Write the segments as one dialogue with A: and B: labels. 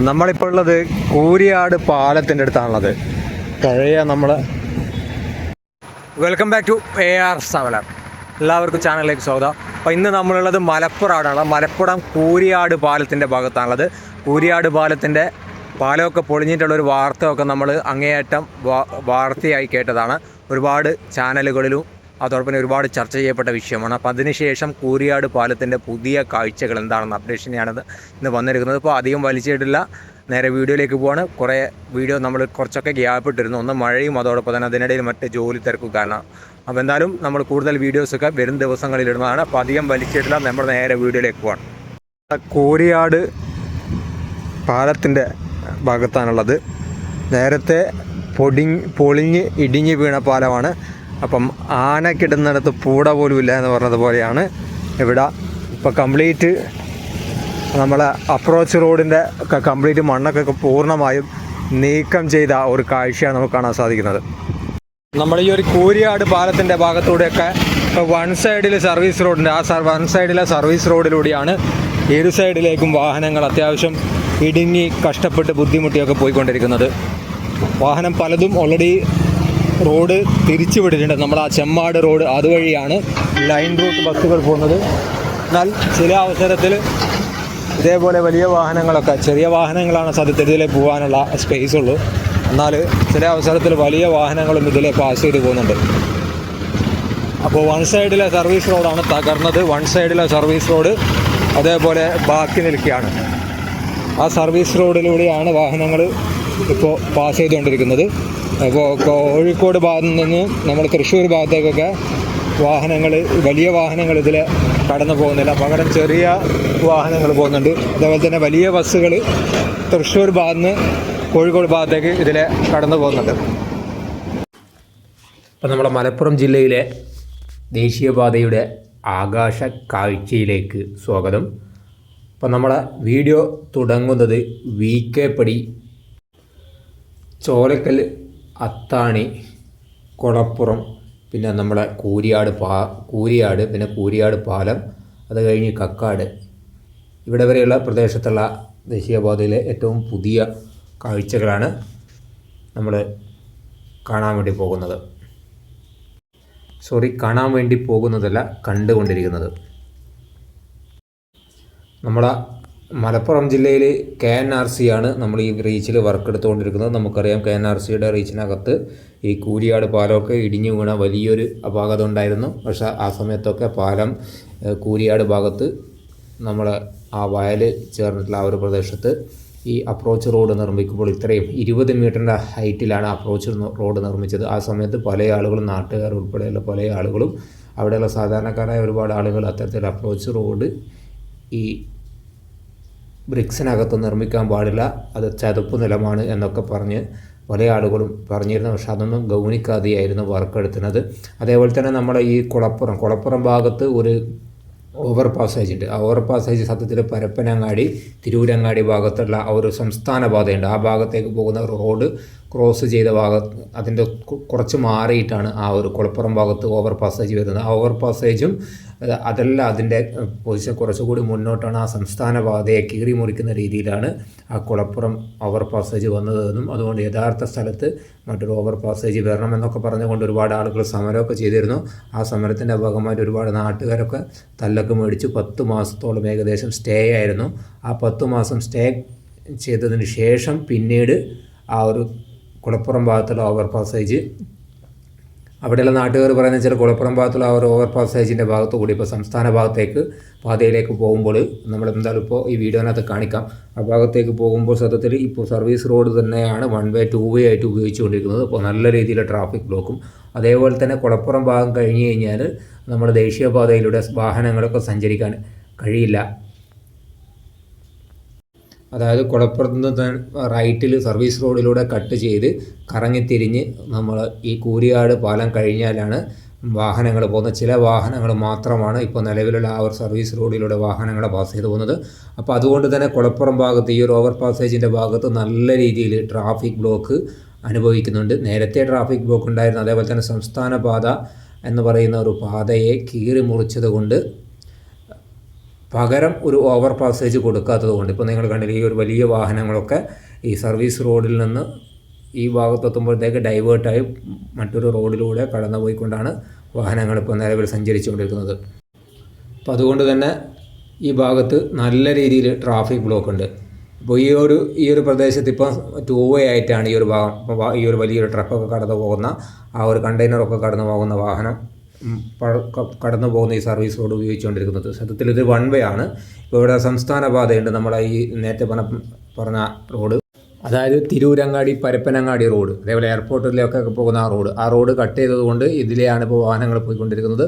A: നമ്മളിപ്പോൾ ഉള്ളത് കൂരിയാട് പാലത്തിന്റെ അടുത്താണുള്ളത്. പഴയ നമ്മൾ welcome back to A R സവലർ എല്ലാവർക്കും ചാനലിലേക്ക് സ്വാഗതം. അപ്പോൾ ഇന്ന് നമ്മളുള്ളത് മലപ്പുറമാണ് മലപ്പുറം കൂരിയാട് പാലത്തിന്റെ ഭാഗത്താണുള്ളത്. കൂരിയാട് പാലത്തിന്റെ പാലമൊക്കെ പൊളിഞ്ഞിട്ടുള്ള ഒരു വാർത്തയൊക്കെ നമ്മൾ അങ്ങേയറ്റം വാർത്തയായി കേട്ടതാണ്. ഒരുപാട് ചാനലുകളിലും അതോടൊപ്പം ഒരുപാട് ചർച്ച ചെയ്യപ്പെട്ട വിഷയമാണ്. അപ്പോൾ അതിനുശേഷം കൂരിയാട് പാലത്തിന്റെ പുതിയ കാഴ്ചകൾ എന്താണെന്ന് അപ്ഡേഷനെയാണ് ഇന്ന് വന്നിരിക്കുന്നത്. ഇപ്പോൾ അധികം വലിച്ചിട്ടില്ല. നേരെ വീഡിയോയിലേക്ക് പോവാണ്. കുറേ വീഡിയോ നമ്മൾ കുറച്ചൊക്കെ ഗ്യാപ്പിട്ടിരുന്നു ഒന്ന് മഴയും അതോടൊപ്പം തന്നെ അതിനിടയിൽ മറ്റ് ജോലി തിരക്കും കാരണം. അപ്പോൾ എന്തായാലും നമ്മൾ കൂടുതൽ വീഡിയോസൊക്കെ വരും ദിവസങ്ങളിൽ ഇടുന്നതാണ്. അപ്പോൾ അധികം വലിച്ചിട്ടില്ല. നമ്മൾ നേരെ വീഡിയോയിലേക്ക് പോവാണ്. കോരിയാട് പാലത്തിന്റെ ഭാഗത്താണുള്ളത്. നേരത്തെ പൊടി പൊളിഞ്ഞ് ഇടിഞ്ഞ് വീണ പാലമാണ്. അപ്പം ആനക്കിടുന്നിടത്ത് പൂട പോലും ഇല്ല എന്ന് പറഞ്ഞതുപോലെയാണ് ഇവിടെ ഇപ്പോൾ കംപ്ലീറ്റ് നമ്മളെ അപ്രോച്ച് റോഡിന്റെ കംപ്ലീറ്റ് മണ്ണൊക്കെ പൂർണമായും നീക്കം ചെയ്ത ഒരു കാഴ്ചയാണ് നമുക്ക് കാണാൻ സാധിക്കുന്നത്. നമ്മൾ ഈ ഒരു കൂരിയാട് പാലത്തിന്റെ ഭാഗത്തൂടെയൊക്കെ ഇപ്പോൾ വൺ സൈഡിൽ സർവീസ് റോഡുണ്ട് ആ വൺ സൈഡിലെ സർവീസ് റോഡിലൂടെയാണ് ഇരു സൈഡിലേക്കും വാഹനങ്ങൾ അത്യാവശ്യം ഇടുങ്ങി കഷ്ടപ്പെട്ട് ബുദ്ധിമുട്ടിയൊക്കെ പോയിക്കൊണ്ടിരിക്കുന്നത്. വാഹനം പലതും ഓൾറെഡി റോഡ് തിരിച്ചു വിട്ടിട്ടുണ്ട് നമ്മൾ ആ ചെമ്മാട് റോഡ് അതുവഴിയാണ് ലൈൻ റൂട്ട് ബസ്സുകൾ പോകുന്നത്. എന്നാൽ ചില അവസരത്തിൽ ഇതേപോലെ വലിയ വാഹനങ്ങളൊക്കെ ചെറിയ വാഹനങ്ങളാണ് സത്യത്തിൽ പോകാനുള്ള സ്പേസ് ഉള്ളൂ. എന്നാൽ ചില അവസരത്തിൽ വലിയ വാഹനങ്ങളും ഇതിലെ പാസ് ചെയ്ത് പോകുന്നുണ്ട്. അപ്പോൾ വൺ സൈഡിലെ സർവീസ് റോഡാണ് തകർന്നത്. വൺ സൈഡിലെ സർവീസ് റോഡ് അതേപോലെ ബാക്കി നിൽക്കുകയാണ്. ആ സർവീസ് റോഡിലൂടെയാണ് വാഹനങ്ങൾ ഇപ്പോൾ പാസ് ചെയ്തുകൊണ്ടിരിക്കുന്നത്. അപ്പോൾ കോഴിക്കോട് ഭാഗത്തു നിന്ന് നമ്മൾ തൃശ്ശൂർ ഭാഗത്തേക്കൊക്കെ വാഹനങ്ങൾ വലിയ വാഹനങ്ങൾ ഇതിൽ കടന്നു പോകുന്നില്ല. പകരം ചെറിയ വാഹനങ്ങൾ പോകുന്നുണ്ട്. അതേപോലെ തന്നെ വലിയ ബസ്സുകൾ തൃശ്ശൂർ ഭാഗത്ത് കോഴിക്കോട് ഭാഗത്തേക്ക് ഇതിൽ കടന്നു പോകുന്നുണ്ട്.
B: ഇപ്പം നമ്മുടെ മലപ്പുറം ജില്ലയിലെ ദേശീയപാതയുടെ ആകാശ കാഴ്ചയിലേക്ക് സ്വാഗതം. അപ്പം നമ്മളെ വീഡിയോ തുടങ്ങുന്നത് വി കെ പടി ചോലക്കൽ അത്താണി കൊടപ്പുറം പിന്നെ നമ്മുടെ കൂരിയാട് പാ കൂരിയാട് പിന്നെ കൂരിയാട് പാലം അത് കഴിഞ്ഞ് കക്കാട്. ഇവിടെ വരെയുള്ള പ്രദേശത്തുള്ള ദേശീയപാതയിലെ ഏറ്റവും പുതിയ കാഴ്ചകളാണ് നമ്മൾ കാണാൻ വേണ്ടി പോകുന്നത്. സോറി കാണാൻ വേണ്ടി പോകുന്നതല്ല കണ്ടുകൊണ്ടിരിക്കുന്നത്. നമ്മുടെ മലപ്പുറം ജില്ലയിൽ കെ എൻ ആർ സി ആണ് നമ്മൾ ഈ റീച്ചിൽ വർക്ക് എടുത്തുകൊണ്ടിരിക്കുന്നത് നമുക്കറിയാം കെ എൻ ആർ സിയുടെ റീച്ചിനകത്ത് ഈ കൂരിയാട് പാലമൊക്കെ ഇടിഞ്ഞു വീണ വലിയൊരു അപാകത ഉണ്ടായിരുന്നു. പക്ഷേ ആ സമയത്തൊക്കെ പാലം കൂരിയാട് ഭാഗത്ത് നമ്മൾ ആ വയൽ ചേർന്നിട്ടുള്ള ആ ഒരു പ്രദേശത്ത് ഈ അപ്രോച്ച് റോഡ് നിർമ്മിക്കുമ്പോൾ ഇത്രയും ഇരുപത് മീറ്ററിന്റെ ഹൈറ്റിലാണ് അപ്രോച്ച് റോഡ് നിർമ്മിച്ചത്. ആ സമയത്ത് പല ആളുകളും നാട്ടുകാർ ഉൾപ്പെടെയുള്ള പല ആളുകളും അവിടെയുള്ള സാധാരണക്കാരായ ഒരുപാട് ആളുകൾ അത്തരത്തിൽ അപ്രോച്ച് റോഡ് ഈ ബ്രിക്സിനകത്ത് നിർമ്മിക്കാൻ പാടില്ല. അത് ചതുപ്പ് നിലമാണ് എന്നൊക്കെ പറഞ്ഞ് പല ആളുകളും പറഞ്ഞിരുന്നു. പക്ഷെ അതൊന്നും ഗൗനിക്കാതെയായിരുന്നു വർക്ക് എടുക്കുന്നത് അതേപോലെ തന്നെ നമ്മുടെ ഈ കുളപ്പുറം കുളപ്പുറം ഭാഗത്ത് ഒരു ഓവർ പാസേജ് ഉണ്ട്. ആ ഓവർ പാസേജ് സത്യത്തിൽ പരപ്പനങ്ങാടി തിരൂരങ്ങാടി ഭാഗത്തുള്ള ആ ഒരു സംസ്ഥാന പാതയുണ്ട്. ആ ഭാഗത്തേക്ക് പോകുന്ന റോഡ് ക്രോസ് ചെയ്ത ഭാഗത്ത് അതിന്റെ കുറച്ച് മാറിയിട്ടാണ് ആ ഒരു കുളപ്പുറം ഭാഗത്ത് ഓവർ പാസേജ് വരുന്നത്. ആ ഓവർ പാസേജും അതല്ല അതിന്റെ പൊസിഷൻ കുറച്ചുകൂടി മുന്നോട്ടാണ് ആ സംസ്ഥാന പാതയെ കീറി മുറിക്കുന്ന രീതിയിലാണ് ആ കുളപ്പുറം ഓവർ പാസേജ് വന്നതെന്നും അതുകൊണ്ട് യഥാർത്ഥ സ്ഥലത്ത് മറ്റൊരു ഓവർ പാസേജ് വരണമെന്നൊക്കെ പറഞ്ഞുകൊണ്ട് ഒരുപാട് ആളുകൾ സമരമൊക്കെ ചെയ്തിരുന്നു. ആ സമരത്തിന്റെ ഭാഗമായിട്ട് ഒരുപാട് നാട്ടുകാരൊക്കെ തല്ലൊക്കെ മേടിച്ച് പത്ത് മാസത്തോളം ഏകദേശം സ്റ്റേ ആയിരുന്നു. ആ പത്ത് മാസം സ്റ്റേ ചെയ്തതിന് ശേഷം പിന്നീട് ആ ഒരു കുളപ്പുറം ഭാഗത്തുള്ള ഓവർ പാസേജ് അവിടെയുള്ള നാട്ടുകാർ പറയുന്ന ചില കുളപ്പുറം ഭാഗത്തുള്ള ആ ഒരു ഓവർ പാസേജിന്റെ ഭാഗത്തു കൂടി ഇപ്പോൾ സംസ്ഥാന ഭാഗത്തേക്ക് പാതയിലേക്ക് പോകുമ്പോൾ നമ്മൾ എന്തായാലും ഇപ്പോൾ ഈ വീഡിയോനകത്ത് കാണിക്കാം. ആ ഭാഗത്തേക്ക് പോകുമ്പോൾ സത്യത്തിൽ ഇപ്പോൾ സർവീസ് റോഡ് തന്നെയാണ് വൺ വേ ടു വേ ആയിട്ട് ഉപയോഗിച്ചുകൊണ്ടിരിക്കുന്നത്. അപ്പോൾ നല്ല രീതിയിൽ ട്രാഫിക് ബ്ലോക്കും അതേപോലെ തന്നെ കുളപ്പുറം ഭാഗം കഴിഞ്ഞ് കഴിഞ്ഞാൽ നമ്മുടെ ദേശീയപാതയിലൂടെ വാഹനങ്ങളൊക്കെ സഞ്ചരിക്കാൻ കഴിയില്ല. അതായത് കുളപ്പുറത്ത് നിന്ന് റൈറ്റിൽ സർവീസ് റോഡിലൂടെ കട്ട് ചെയ്ത് കറങ്ങിത്തിരിഞ്ഞ് നമ്മൾ ഈ കൂരിയാട് പാലം കഴിഞ്ഞാലാണ് വാഹനങ്ങൾ പോകുന്ന ചില വാഹനങ്ങൾ മാത്രമാണ് ഇപ്പോൾ നിലവിലുള്ള ആ ഒരു സർവീസ് റോഡിലൂടെ വാഹനങ്ങൾ പാസ് ചെയ്ത് പോകുന്നത്. അപ്പോൾ അതുകൊണ്ട് തന്നെ കുളപ്പുറം ഭാഗത്ത് ഈ ഒരു ഓവർ പാസേജിന്റെ ഭാഗത്ത് നല്ല രീതിയിൽ ട്രാഫിക് ബ്ലോക്ക് അനുഭവിക്കുന്നുണ്ട്. നേരത്തെ ട്രാഫിക് ബ്ലോക്ക് ഉണ്ടായിരുന്നു. അതേപോലെ തന്നെ സംസ്ഥാന പാത എന്ന് പറയുന്ന ഒരു പാതയെ കീറി മുറിച്ചത് കൊണ്ട് പകരം ഒരു ഓവർ പാസേജ് കൊടുക്കാത്തത് കൊണ്ട് ഇപ്പോൾ നിങ്ങൾ കണ്ടില്ല ഈ ഒരു വലിയ വാഹനങ്ങളൊക്കെ ഈ സർവീസ് റോഡിൽ നിന്ന് ഈ ഭാഗത്തെത്തുമ്പോഴത്തേക്ക് ഡൈവേർട്ടായി മറ്റൊരു റോഡിലൂടെ കടന്നു പോയിക്കൊണ്ടാണ് വാഹനങ്ങൾ ഇപ്പോൾ നിലവിൽ സഞ്ചരിച്ചുകൊണ്ടിരിക്കുന്നത്. അപ്പോൾ അതുകൊണ്ട് തന്നെ ഈ ഭാഗത്ത് നല്ല രീതിയിൽ ട്രാഫിക് ബ്ലോക്ക് ഉണ്ട്. ഇപ്പോൾ ഈ ഒരു ഈ ഒരു പ്രദേശത്ത് ഇപ്പോൾ ടൂ വേ ആയിട്ടാണ് ഈ ഒരു ഭാഗം ഈ ഒരു വലിയൊരു ട്രക്കൊക്കെ കടന്നു പോകുന്ന ആ ഒരു കണ്ടെയ്നറൊക്കെ കടന്നു പോകുന്ന വാഹനം കടന്നു പോകുന്ന ഈ സർവീസ് റോഡ് ഉപയോഗിച്ചുകൊണ്ടിരിക്കുന്നത്. സത്യത്തിൽ ഇത് വൺ വേ ആണ്. ഇപ്പോൾ ഇവിടെ സംസ്ഥാന പാതയുണ്ട്. നമ്മളെ ഈ നേരത്തെ പറഞ്ഞ പറഞ്ഞ റോഡ്. അതായത് തിരൂരങ്ങാടി പരപ്പനങ്ങാടി റോഡ്. അതേപോലെ എയർപോർട്ടിലൊക്കെ പോകുന്ന ആ റോഡ്. ആ റോഡ് കട്ട് ചെയ്തതുകൊണ്ട് ഇതിലെയാണ് ഇപ്പോൾ വാഹനങ്ങൾ പോയിക്കൊണ്ടിരിക്കുന്നത്.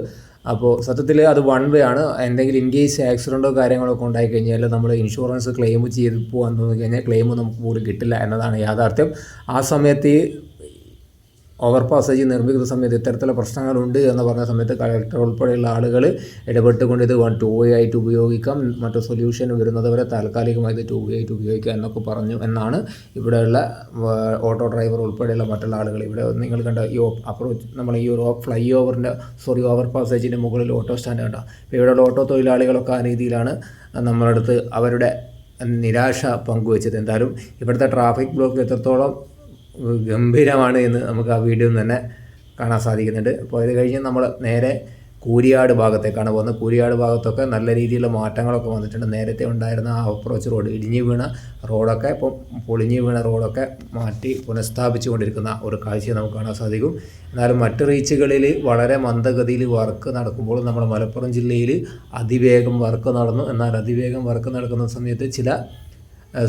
B: അപ്പോൾ സത്യത്തിൽ അത് വൺ വേ ആണ്. എന്തെങ്കിലും ഇൻ കേസ് ആക്സിഡന്റോ കാര്യങ്ങളൊക്കെ ഉണ്ടായി കഴിഞ്ഞാൽ നമ്മൾ ഇൻഷുറൻസ് ക്ലെയിം ചെയ്ത് പോകാൻ തോന്നി കഴിഞ്ഞാൽ ക്ലെയിം നമുക്ക് പോലും കിട്ടില്ല എന്നതാണ് യാഥാർത്ഥ്യം. ആ സമയത്ത് ഓവർ പാസേജ് നിർമ്മിക്കുന്ന സമയത്ത് ഇത്തരത്തിലുള്ള പ്രശ്നങ്ങളുണ്ട് എന്ന് പറഞ്ഞ സമയത്ത് കളക്ടർ ഉൾപ്പെടെയുള്ള ആളുകൾ ഇടപെട്ടുകൊണ്ട് ഇത് വൺ ടു വേ ആയിട്ട് ഉപയോഗിക്കാം. മറ്റു സൊല്യൂഷൻ വരുന്നത് വരെ താൽക്കാലികമായി ഇത് ടു വേ ആയിട്ട് ഉപയോഗിക്കാം എന്നൊക്കെ പറഞ്ഞു എന്നാണ് ഇവിടെയുള്ള ഓട്ടോ ഡ്രൈവർ ഉൾപ്പെടെയുള്ള മറ്റുള്ള ആളുകൾ. ഇവിടെ നിങ്ങൾ കണ്ട ഈ അപ്രോച്ച് നമ്മൾ ഈ ഒരു ഫ്ലൈ ഓവറിന്റെ സോറി ഓവർ പാസേജിന്റെ മുകളിൽ ഓട്ടോ സ്റ്റാൻഡ് കണ്ട. ഇപ്പോൾ ഇവിടെയുള്ള ഓട്ടോ തൊഴിലാളികളൊക്കെ ആ രീതിയിലാണ് നമ്മളടുത്ത് അവരുടെ നിരാശ പങ്കുവച്ചത്. എന്തായാലും ഇവിടുത്തെ ട്രാഫിക് ബ്ലോക്ക് എത്രത്തോളം ഗംഭീരമാണ് എന്ന് നമുക്ക് ആ വീഡിയോയിൽ തന്നെ കാണാൻ സാധിക്കുന്നുണ്ട്. അപ്പോൾ ഇത് കഴിഞ്ഞ് നമ്മൾ നേരെ കൂരിയാട് ഭാഗത്തേക്കാണ് പോകുന്നത്. കൂരിയാട് ഭാഗത്തൊക്കെ നല്ല രീതിയിലുള്ള മാറ്റങ്ങളൊക്കെ വന്നിട്ടുണ്ട്. നേരത്തെ ഉണ്ടായിരുന്ന ആ അപ്രോച്ച് റോഡ് ഇടിഞ്ഞു വീണ റോഡൊക്കെ ഇപ്പം പൊളിഞ്ഞു വീണ റോഡൊക്കെ മാറ്റി പുനഃസ്ഥാപിച്ചു കൊണ്ടിരിക്കുന്ന ഒരു കാഴ്ച നമുക്ക് കാണാൻ സാധിക്കും. എന്നാലും മറ്റ് റീച്ചുകളിൽ വളരെ മന്ദഗതിയിൽ വർക്ക് നടക്കുമ്പോൾ നമ്മുടെ മലപ്പുറം ജില്ലയിൽ അതിവേഗം വർക്ക് നടന്നു. എന്നാൽ അതിവേഗം വർക്ക് നടക്കുന്ന സമയത്ത് ചില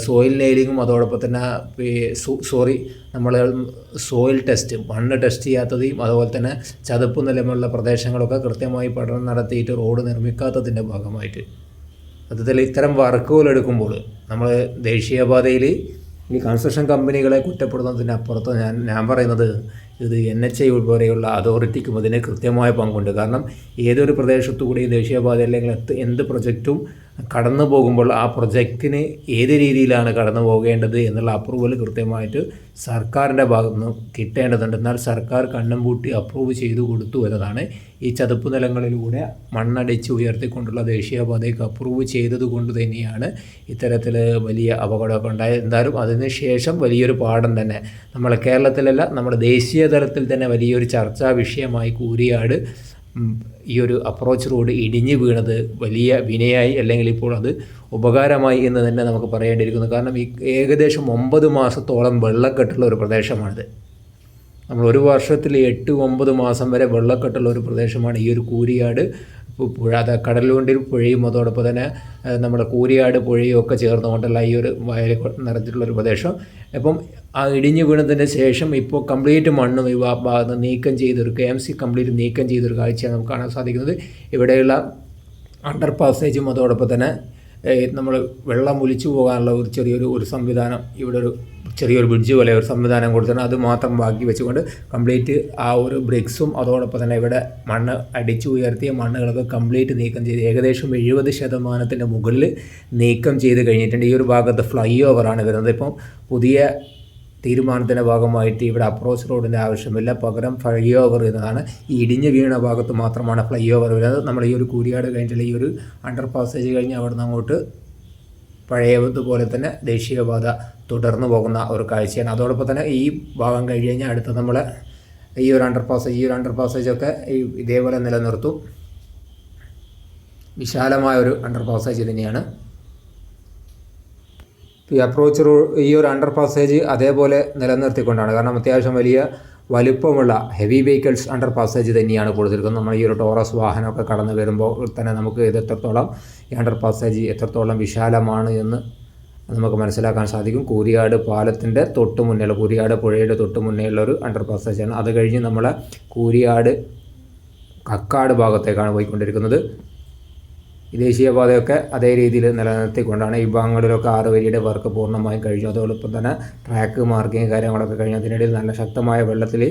B: സോയിൽ നെയിലിങ്ങും അതോടൊപ്പം തന്നെ സോറി നമ്മൾ സോയിൽ ടെസ്റ്റ് മണ്ണ് ടെസ്റ്റ് ചെയ്യാത്തതും അതുപോലെ തന്നെ ചതുപ്പ് നിലമുള്ള പ്രദേശങ്ങളൊക്കെ കൃത്യമായി പഠനം നടത്തിയിട്ട് റോഡ് നിർമ്മിക്കാത്തതിന്റെ ഭാഗമായിട്ട്. അതിൽ ഇത്തരം വർക്കുകൾ എടുക്കുമ്പോൾ നമ്മൾ ദേശീയപാതയിൽ ഈ കൺസ്ട്രക്ഷൻ കമ്പനികളെ കുറ്റപ്പെടുന്നതിന് അപ്പുറത്ത് ഞാൻ ഞാൻ പറയുന്നത് ഇത് എൻ എച്ച് ഐ ഉൾപ്പെടെയുള്ള അതോറിറ്റിക്കും അതിന് കൃത്യമായ പങ്കുണ്ട്. കാരണം ഏതൊരു പ്രദേശത്തു കൂടി ദേശീയപാത അല്ലെങ്കിൽ എന്ത് പ്രൊജക്റ്റും കടന്നു പോകുമ്പോൾ ആ പ്രൊജക്റ്റിന് ഏത് രീതിയിലാണ് കടന്നു പോകേണ്ടത് എന്നുള്ള അപ്രൂവൽ കൃത്യമായിട്ട് സർക്കാരിന്റെ ഭാഗത്തു നിന്ന് കിട്ടേണ്ടതുണ്ട്. എന്നാൽ സർക്കാർ കണ്ണും പൂട്ടി അപ്രൂവ് ചെയ്തു കൊടുത്തു എന്നതാണ് ഈ ചതുപ്പ് നിലങ്ങളിലൂടെ മണ്ണടിച്ച് ഉയർത്തിക്കൊണ്ടുള്ള ദേശീയപാതയ്ക്ക് അപ്രൂവ് ചെയ്തത് കൊണ്ട് തന്നെയാണ് ഇത്തരത്തിൽ വലിയ അപകടമൊക്കെ ഉണ്ടായത്. എന്തായാലും അതിനുശേഷം വലിയൊരു പാഠം തന്നെ. നമ്മൾ കേരളത്തിലല്ല നമ്മുടെ ദേശീയ തലത്തിൽ തന്നെ വലിയൊരു ചർച്ചാ വിഷയമായി കൂരിയാട് ഈ ഒരു അപ്രോച്ച് റോഡ് ഇടിഞ്ഞു വീണത് വലിയ വിനയായി അല്ലെങ്കിൽ ഇപ്പോൾ അത് ഉപകാരമായി എന്ന് തന്നെ നമുക്ക് പറയേണ്ടിയിരിക്കുന്നു. കാരണം ഈ ഏകദേശം ഒമ്പത് മാസത്തോളം വെള്ളക്കെട്ടുള്ള ഒരു പ്രദേശമാണിത്. നമ്മൾ ഒരു വർഷത്തിൽ എട്ട് ഒമ്പത് മാസം വരെ വെള്ളക്കെട്ടുള്ള ഒരു പ്രദേശമാണ് ഈ ഒരു കൂരിയാട്. പുഴ അത് കടലുകൊണ്ടി പുഴയും അതോടൊപ്പം തന്നെ നമ്മുടെ കൂരിയാട് പുഴയും ഒക്കെ ചേർന്നുകൊണ്ടുള്ള ഈ ഒരു വയൽ നിറഞ്ഞിട്ടുള്ള ഒരു പ്രദേശം. അപ്പം ആ ഇടിഞ്ഞു വീണതിന് ശേഷം ഇപ്പോൾ കംപ്ലീറ്റ് മണ്ണും ഭാ- ഭാഗത്ത് നീക്കം ചെയ്തൊരു കെ എം സി കംപ്ലീറ്റ് നീക്കം ചെയ്തൊരു കാഴ്ചയാണ് നമുക്ക് കാണാൻ സാധിക്കുന്നത്. ഇവിടെയുള്ള അണ്ടർ പാസേജും അതോടൊപ്പം തന്നെ നമ്മൾ വെള്ളം ഒലിച്ചു പോകാനുള്ള ഒരു ചെറിയൊരു ഒരു സംവിധാനം ഇവിടെ ഒരു ചെറിയൊരു ബ്രിഡ്ജ് പോലെ ഒരു സംവിധാനം കൊടുത്തിട്ടുണ്ട്. അത് മാത്രം ബാക്കി വെച്ചുകൊണ്ട് കംപ്ലീറ്റ് ആ ഒരു ബ്രിക്സും അതോടൊപ്പം തന്നെ ഇവിടെ മണ്ണ് അടിച്ചു ഉയർത്തിയ മണ്ണുകളൊക്കെ കംപ്ലീറ്റ് നീക്കം ചെയ്ത് ഏകദേശം എഴുപത് ശതമാനത്തിന്റെ മുകളിൽ നീക്കം ചെയ്ത് കഴിഞ്ഞിട്ടുണ്ട്. ഈ ഒരു ഭാഗത്ത് ഫ്ലൈ ഓവറാണ് വരുന്നത്. ഇപ്പം പുതിയ തീരുമാനത്തിന്റെ ഭാഗമായിട്ട് ഇവിടെ അപ്രോച്ച് റോഡിന്റെ ആവശ്യമില്ല. പകരം ഫ്ലൈ ഓവർ എന്നതാണ് ഈ ഇടിഞ്ഞ് വീണ ഭാഗത്ത് മാത്രമാണ് ഫ്ലൈ ഓവർ വരുന്നത് നമ്മൾ ഈ ഒരു കൂരിയാട് കഴിഞ്ഞിട്ടുള്ള ഈ ഒരു അണ്ടർ പാസേജ് കഴിഞ്ഞ് അവിടെ നിന്ന് അങ്ങോട്ട് പഴയതുപോലെ തന്നെ ദേശീയപാത തുടർന്നു പോകുന്ന ഒരു കാഴ്ചയാണ്. അതോടൊപ്പം തന്നെ ഈ ഭാഗം കഴിഞ്ഞ് കഴിഞ്ഞാൽ അടുത്ത് നമ്മൾ ഈ ഒരു അണ്ടർ പാസേജ് ഈ ഒരു അണ്ടർ പാസേജൊക്കെ ഈ ഇതേപോലെ നിലനിർത്തും. വിശാലമായ ഒരു അണ്ടർ പാസേജ് തന്നെയാണ്. ഈ അപ്രോച്ച് റോ ഈ ഒരു അണ്ടർ പാസേജ് അതേപോലെ നിലനിർത്തിക്കൊണ്ടാണ്. കാരണം അത്യാവശ്യം വലിയ വലുപ്പമുള്ള ഹെവി വെഹിക്കിൾസ് അണ്ടർ പാസേജ് തന്നെയാണ് കൊടുത്തിരിക്കുന്നത്. നമ്മൾ ഈ ഒരു ടോറസ് വാഹനമൊക്കെ കടന്നു വരുമ്പോൾ തന്നെ നമുക്ക് ഇത് എത്രത്തോളം ഈ അണ്ടർ പാസേജ് എത്രത്തോളം വിശാലമാണ് എന്ന് നമുക്ക് മനസ്സിലാക്കാൻ സാധിക്കും. കൂരിയാട് പാലത്തിന്റെ തൊട്ട് ഉള്ള കൂരിയാട് പുഴയുടെ തൊട്ട് മുന്നേയുള്ള ഒരു അണ്ടർ പാസേജാണ് അത് കഴിഞ്ഞ് നമ്മളെ കൂരിയാട് കക്കാട് ഭാഗത്തേക്കാണ് പോയിക്കൊണ്ടിരിക്കുന്നത്. ദേശീയപാതയൊക്കെ അതേ രീതിയിൽ നിലനിർത്തിക്കൊണ്ടാണ് ഈ ഭാഗങ്ങളിലൊക്കെ ആറ് വരിയുടെ വർക്ക് പൂർണമായും കഴിഞ്ഞു. അതോടൊപ്പം തന്നെ ട്രാക്ക് മാർക്കിങ് കാര്യങ്ങളൊക്കെ കഴിഞ്ഞു. അതിനിടയിൽ നല്ല ശക്തമായ വെള്ളത്തിൽ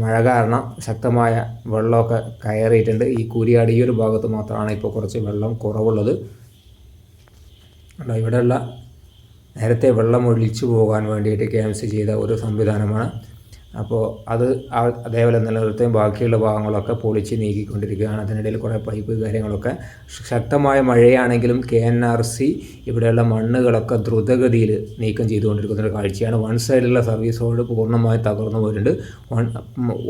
B: മഴ കാരണം ശക്തമായ വെള്ളമൊക്കെ കയറിയിട്ടുണ്ട്. ഈ കൂരിയാട് ഈ ഒരു ഭാഗത്ത് മാത്രമാണ് ഇപ്പോൾ കുറച്ച് വെള്ളം കുറവുള്ളത്. ഇവിടെയുള്ള നേരത്തെ വെള്ളം ഒഴിച്ചു പോകാൻ വേണ്ടിയിട്ട് കെ എം സി ചെയ്ത ഒരു സംവിധാനമാണ്. അപ്പോൾ അത് അതേപോലെ നിലനിർത്തുകയും ബാക്കിയുള്ള ഭാഗങ്ങളൊക്കെ പൊളിച്ച് നീക്കിക്കൊണ്ടിരിക്കുകയാണ്. അതിനിടയിൽ കുറേ പൈപ്പ് കാര്യങ്ങളൊക്കെ ശക്തമായ മഴയാണെങ്കിലും കെ എൻ ആർ സി ഇവിടെയുള്ള മണ്ണുകളൊക്കെ ദ്രുതഗതിയിൽ നീക്കം ചെയ്തുകൊണ്ടിരിക്കുന്ന ഒരു കാഴ്ചയാണ്. വൺ സൈഡിലുള്ള സർവീസ് റോഡ് പൂർണമായി തകർന്നു പോയിട്ടുണ്ട്. വൺ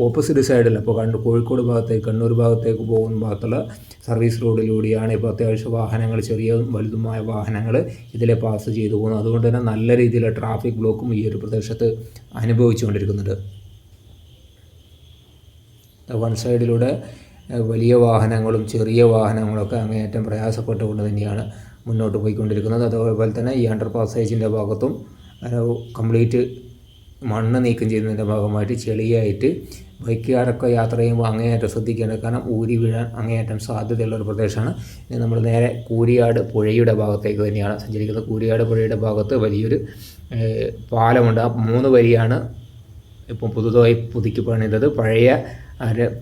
B: ഓപ്പോസിറ്റ് സൈഡിൽ ഇപ്പോൾ കണ്ട് കോഴിക്കോട് ഭാഗത്തേക്ക് കണ്ണൂർ ഭാഗത്തേക്ക് പോകുന്ന ഭാഗത്തുള്ള സർവീസ് റോഡിലൂടെയാണ് ഇപ്പോൾ അത്യാവശ്യം വാഹനങ്ങൾ ചെറിയ വലുതുമായ വാഹനങ്ങൾ ഇതിലെ പാസ് ചെയ്തു പോകുന്നത്. അതുകൊണ്ട് തന്നെ നല്ല രീതിയിലുള്ള ട്രാഫിക് ബ്ലോക്കും ഈ ഒരു പ്രദേശത്ത് അനുഭവിച്ചുകൊണ്ടിരിക്കുന്നുണ്ട്. വൺ സൈഡിലൂടെ വലിയ വാഹനങ്ങളും ചെറിയ വാഹനങ്ങളൊക്കെ അങ്ങേയറ്റം പ്രയാസപ്പെട്ടുകൊണ്ട് തന്നെയാണ് മുന്നോട്ട് പോയിക്കൊണ്ടിരിക്കുന്നത്. അതേപോലെ തന്നെ ഈ അണ്ടർ പാസേജിന്റെ ഭാഗത്തും കംപ്ലീറ്റ് മണ്ണ് നീക്കം ചെയ്യുന്നതിന്റെ ഭാഗമായിട്ട് ചെളിയായിട്ട് ബൈക്കുകാരൊക്കെ യാത്ര ചെയ്യുമ്പോൾ അങ്ങേയറ്റം ശ്രദ്ധിക്കേണ്ടത് കാരണം ഊരി വീഴാൻ അങ്ങേയറ്റം സാധ്യതയുള്ള ഒരു പ്രദേശമാണ്. ഇനി നമ്മൾ നേരെ കൂരിയാട് പുഴയുടെ ഭാഗത്തേക്ക് തന്നെയാണ് സഞ്ചരിക്കുന്നത്. കൂരിയാട് പുഴയുടെ ഭാഗത്ത് വലിയൊരു പാലമുണ്ട്. ആ മൂന്ന് വരിയാണ് ഇപ്പം പുതുതായി പുതുക്കി പണിതത്. പഴയ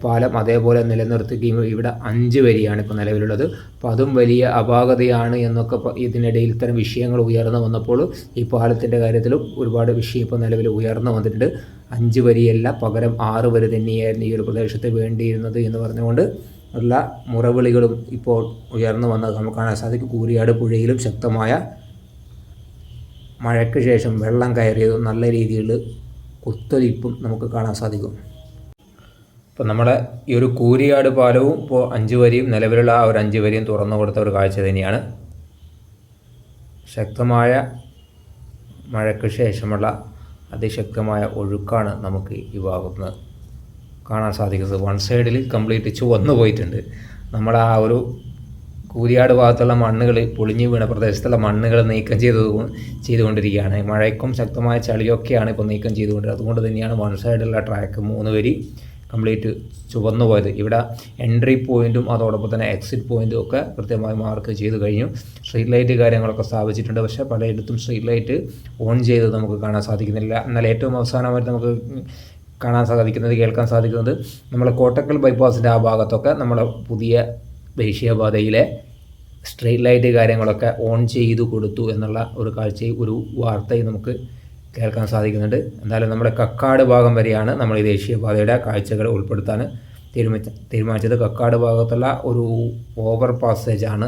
B: പാലം അതേപോലെ നിലനിർത്തുകയും ഇവിടെ അഞ്ച് വരിയാണ് ഇപ്പോൾ നിലവിലുള്ളത്. അപ്പോൾ അതും വലിയ അപാകതയാണ് എന്നൊക്കെ ഇതിനിടയിൽ ഇത്തരം വിഷയങ്ങൾ ഉയർന്നു വന്നപ്പോൾ ഈ പാലത്തിന്റെ കാര്യത്തിലും ഒരുപാട് വിഷയം ഇപ്പോൾ നിലവിൽ ഉയർന്നു വന്നിട്ടുണ്ട്. അഞ്ച് വരിയല്ല പകരം ആറ് വരി തന്നെയായിരുന്നു ഈ ഒരു പ്രദേശത്ത് വേണ്ടിയിരുന്നത് എന്ന് പറഞ്ഞുകൊണ്ട് ഉള്ള മുറവിളികളും ഇപ്പോൾ ഉയർന്നു വന്നത് നമുക്ക് കാണാൻ സാധിക്കും. കൂരിയാട് പുഴയിലും ശക്തമായ മഴയ്ക്ക് ശേഷം വെള്ളം കയറിയതും നല്ല രീതിയിൽ കുത്തൊലിപ്പും നമുക്ക് കാണാൻ സാധിക്കും. ഇപ്പം നമ്മുടെ ഈ ഒരു കൂരിയാട് പാലവും ഇപ്പോൾ അഞ്ച് വരിയും നിലവിലുള്ള ആ ഒരു അഞ്ച് വരിയും തുറന്നു കൊടുത്ത ഒരു കാഴ്ച തന്നെയാണ്. ശക്തമായ മഴയ്ക്ക് ശേഷമുള്ള അതിശക്തമായ ഒഴുക്കാണ് നമുക്ക് ഈ ഭാഗത്ത് കാണാൻ സാധിക്കുന്നത്. വൺ സൈഡിൽ കംപ്ലീറ്റ് ചുവന്നു പോയിട്ടുണ്ട്. നമ്മുടെ ആ ഒരു കൂരിയാട് ഭാഗത്തുള്ള മണ്ണുകൾ പൊളിഞ്ഞു വീണ പ്രദേശത്തുള്ള മണ്ണുകൾ നീക്കം ചെയ്ത് ചെയ്തുകൊണ്ടിരിക്കുകയാണ്. മഴയ്ക്കും ശക്തമായ ചളിയൊക്കെയാണ് ഇപ്പോൾ നീക്കം ചെയ്തുകൊണ്ടിരിക്കുന്നത്. അതുകൊണ്ട് തന്നെയാണ് വൺ സൈഡിലുള്ള ട്രാക്ക് മൂന്ന് വരി കംപ്ലീറ്റ് ചുവന്നു പോയത്. ഇവിടെ എൻട്രി പോയിന്റും അതോടൊപ്പം തന്നെ എക്സിറ്റ് പോയിന്റും ഒക്കെ കൃത്യമായി മാർക്ക് ചെയ്ത് കഴിഞ്ഞു. സ്ട്രീറ്റ് ലൈറ്റ് കാര്യങ്ങളൊക്കെ സ്ഥാപിച്ചിട്ടുണ്ട്. പക്ഷേ പലയിടത്തും സ്ട്രീറ്റ് ലൈറ്റ് ഓൺ ചെയ്ത് നമുക്ക് കാണാൻ സാധിക്കുന്നില്ല. എന്നാൽ ഏറ്റവും അവസാനമായിട്ട് നമുക്ക് കാണാൻ സാധിക്കുന്നത് കേൾക്കാൻ സാധിക്കുന്നത് നമ്മളെ കോട്ടക്കൽ ബൈപ്പാസിന്റെ ആ ഭാഗത്തൊക്കെ നമ്മുടെ പുതിയ ദേശീയപാതയിലെ സ്ട്രീറ്റ് ലൈറ്റ് കാര്യങ്ങളൊക്കെ ഓൺ ചെയ്തു കൊടുത്തു എന്നുള്ള ഒരു കാഴ്ചയും ഒരു വാർത്തയും നമുക്ക് കേൾക്കാൻ സാധിക്കുന്നുണ്ട്. എന്തായാലും നമ്മുടെ കക്കാട് ഭാഗം വരെയാണ് നമ്മൾ ഈ ദേശീയപാതയുടെ കാഴ്ചകൾ ഉൾപ്പെടുത്താൻ തീരുമാനിച്ച തീരുമാനിച്ചത്. കക്കാട് ഭാഗത്തുള്ള ഒരു ഓവർ പാസേജാണ്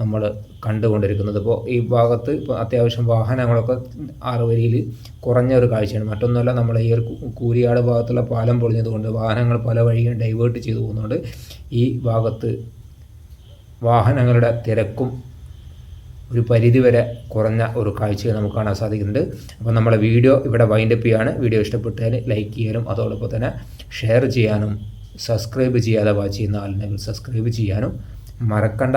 B: നമ്മൾ കണ്ടുകൊണ്ടിരിക്കുന്നത്. ഇപ്പോൾ ഈ ഭാഗത്ത് ഇപ്പോൾ അത്യാവശ്യം വാഹനങ്ങളൊക്കെ ആറുവരിയിൽ കുറഞ്ഞ ഒരു കാഴ്ചയാണ്. മറ്റൊന്നുമല്ല നമ്മൾ ഈ ഒരു കൂരിയാട് ഭാഗത്തുള്ള പാലം പൊളിഞ്ഞതുകൊണ്ട് വാഹനങ്ങൾ പല വഴിയും ഡൈവേർട്ട് ചെയ്തു പോകുന്നതുകൊണ്ട് ഈ ഭാഗത്ത് വാഹനങ്ങളുടെ തിരക്കും ഒരു പരിധിവരെ കുറഞ്ഞ ഒരു കാഴ്ചയെ നമുക്ക് കാണാൻ സാധിക്കുന്നുണ്ട്. അപ്പോൾ നമ്മുടെ വീഡിയോ ഇവിടെ വൈൻഡപ്പ് ചെയ്യാണ്. വീഡിയോ ഇഷ്ടപ്പെട്ടാൽ ലൈക്ക് ചെയ്യാനും അതോടൊപ്പം തന്നെ ഷെയർ ചെയ്യാനും സബ്സ്ക്രൈബ് ചെയ്യാതെ വാച്ച് ചെയ്യുന്ന ആളുണ്ടെങ്കിൽ സബ്സ്ക്രൈബ് ചെയ്യാനും മറക്കണ്ട.